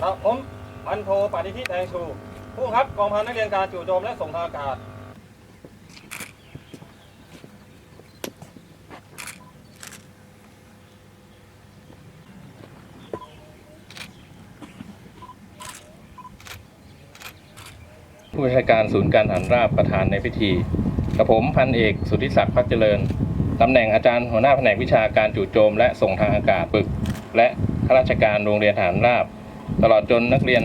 ครับผมพันโทปฏิทิแดงชูผู้บังคับกองพันนักเรียนการจู่โจมและส่งทางอากาศผู้ชาการศูนย์การฐานราบประธานในพิธีกระผมพันเอกสุทธิศักดิ์พัฒเจริญ ตำแหน่งอาจารย์หัวหน้าแผนกวิชาการจู่โจม และส่งทางอากาศฝึก และข้าราชการโรงเรียนฐานราบ ตลอดจนนักเรียน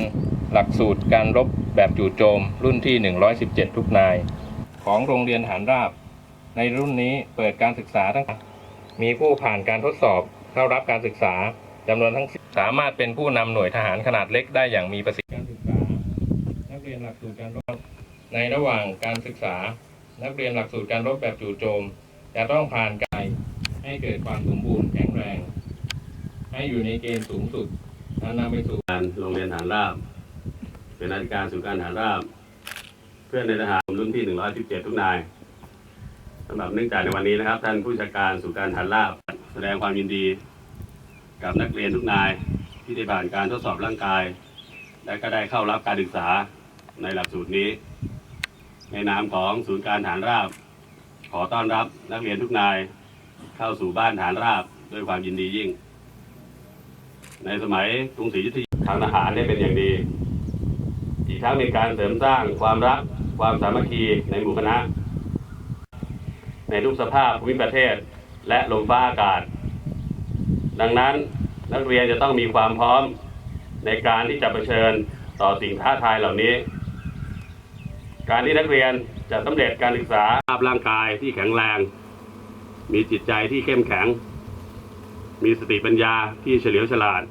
หลักสูตรการรบแบบจู่โจม รุ่นที่ 117 ทุกนาย ของโรงเรียนฐานราบ ในรุ่นนี้เปิดการศึกษาตั้งแต่มีผู้ผ่านการทดสอบเข้ารับการศึกษาจำนวนทั้งสามารถเป็นผู้นำหน่วยทหารขนาดเล็กได้อย่างมีประสิทธิการศึกษา นักเรียนหลักสูตรการรบในระหว่างการศึกษา นักเรียนหลักสูตรการรบแบบจู่โจม จะต้องผ่านกายให้เกิดความสมบูรณ์แข็งแรง ให้อยู่ในเกณฑ์สูงสุด และนำไปสู่การโรงเรียนฐานราบ เป็นอาธิการศูนย์การฐานราบ เพื่อนในทหารรุ่นที่ 117 ทุกนายสำหรับเนื่องจากในวันนี้นะครับ ท่านผู้จัดการศูนย์การฐานราบ แสดงความยินดี กับนักเรียนทุกนายที่ได้ผ่านการทดสอบร่างกาย และก็ได้เข้ารับการศึกษาในหลักสูตรนี้ ในนามของศูนย์การฐานราบ ขอต้อนรับนักเรียนทุกนายเข้าสู่บ้านฐานราบด้วยความยินดียิ่ง ในสมัยกรุงศรีอยุธยาทางทหารได้เป็นอย่างดี อีกทั้งมีการเสริมสร้างความรักความสามัคคีในหมู่คณะ ในทุกสภาพภูมิประเทศและลมฟ้าอากาศ ดังนั้นนักเรียนจะต้องมีความพร้อมในการที่จะเผชิญต่อสิ่งท้าทายเหล่านี้ การที่นักเรียนจะสำเร็จการศึกษาภาพร่างกายที่แข็งแรง มีจิตใจที่เข้มแข็ง มีสติปัญญาที่เฉลียวฉลาด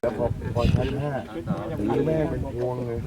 แล้วพอพอชั้นห้าหนีแม่เป็นพวงเลย